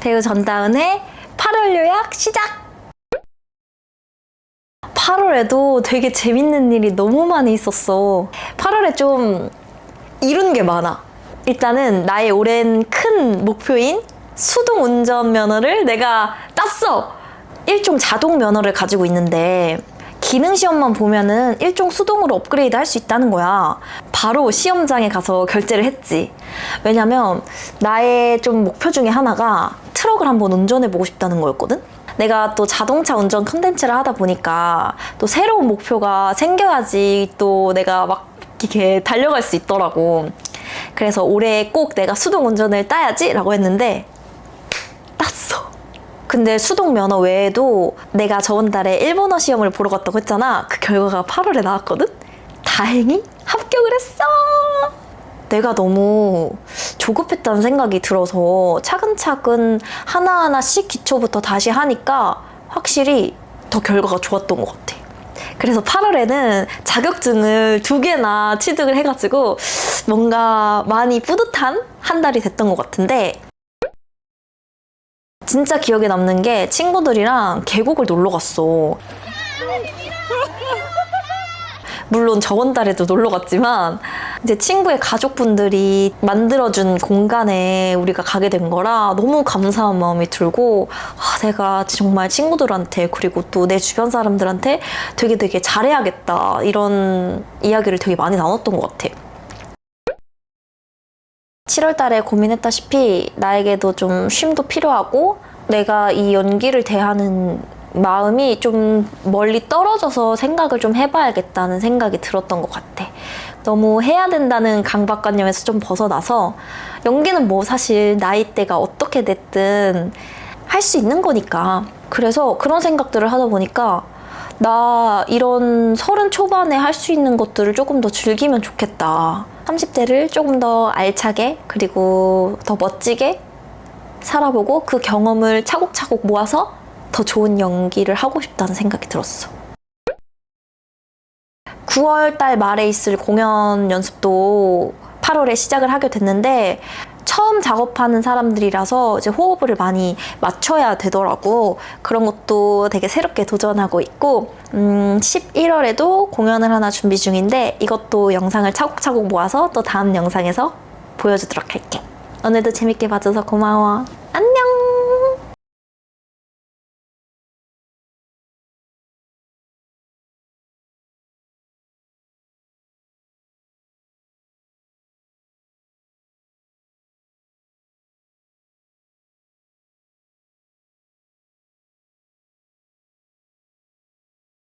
배우 전다은의 8월 요약 시작! 8월에도 되게 재밌는 일이 너무 많이 있었어. 8월에 좀 이룬 게 많아. 일단은 나의 오랜 큰 목표인 수동 운전 면허를 내가 땄어. 일종 자동 면허를 가지고 있는데 기능 시험만 보면은 일종 수동으로 업그레이드 할 수 있다는 거야. 바로 시험장에 가서 결제를 했지. 왜냐면 나의 좀 목표 중에 하나가 트럭을 한번 운전해 보고 싶다는 거였거든. 내가 또 자동차 운전 컨텐츠를 하다 보니까 또 새로운 목표가 생겨야지 또 내가 막 이렇게 달려갈 수 있더라고. 그래서 올해 꼭 내가 수동 운전을 따야지 라고 했는데 땄어. 근데 수동 면허 외에도 내가 저번 달에 일본어 시험을 보러 갔다고 했잖아. 그 결과가 8월에 나왔거든? 다행히 합격을 했어! 내가 너무 조급했다는 생각이 들어서 차근차근 하나하나씩 기초부터 다시 하니까 확실히 더 결과가 좋았던 것 같아. 그래서 8월에는 자격증을 두 개나 취득을 해가지고 뭔가 많이 뿌듯한 한 달이 됐던 것 같은데 진짜 기억에 남는 게 친구들이랑 계곡을 놀러 갔어. 물론 저번 달에도 놀러 갔지만 이제 친구의 가족분들이 만들어준 공간에 우리가 가게 된 거라 너무 감사한 마음이 들고 아, 내가 정말 친구들한테 그리고 또 내 주변 사람들한테 되게 되게 잘해야겠다 이런 이야기를 되게 많이 나눴던 것 같아. 7월 달에 고민했다시피 나에게도 좀 쉼도 필요하고 내가 이 연기를 대하는 마음이 좀 멀리 떨어져서 생각을 좀 해봐야겠다는 생각이 들었던 것 같아. 너무 해야 된다는 강박관념에서 좀 벗어나서 연기는 뭐 사실 나이대가 어떻게 됐든 할 수 있는 거니까. 그래서 그런 생각들을 하다 보니까 나 이런 서른 초반에 할 수 있는 것들을 조금 더 즐기면 좋겠다. 30대를 조금 더 알차게 그리고 더 멋지게 살아보고 그 경험을 차곡차곡 모아서 더 좋은 연기를 하고 싶다는 생각이 들었어. 9월 달 말에 있을 공연 연습도 8월에 시작을 하게 됐는데 처음 작업하는 사람들이라서 이제 호흡을 많이 맞춰야 되더라고. 그런 것도 되게 새롭게 도전하고 있고, 음, 11월에도 공연을 하나 준비 중인데 이것도 영상을 차곡차곡 모아서 또 다음 영상에서 보여주도록 할게. 오늘도 재밌게 봐줘서 고마워.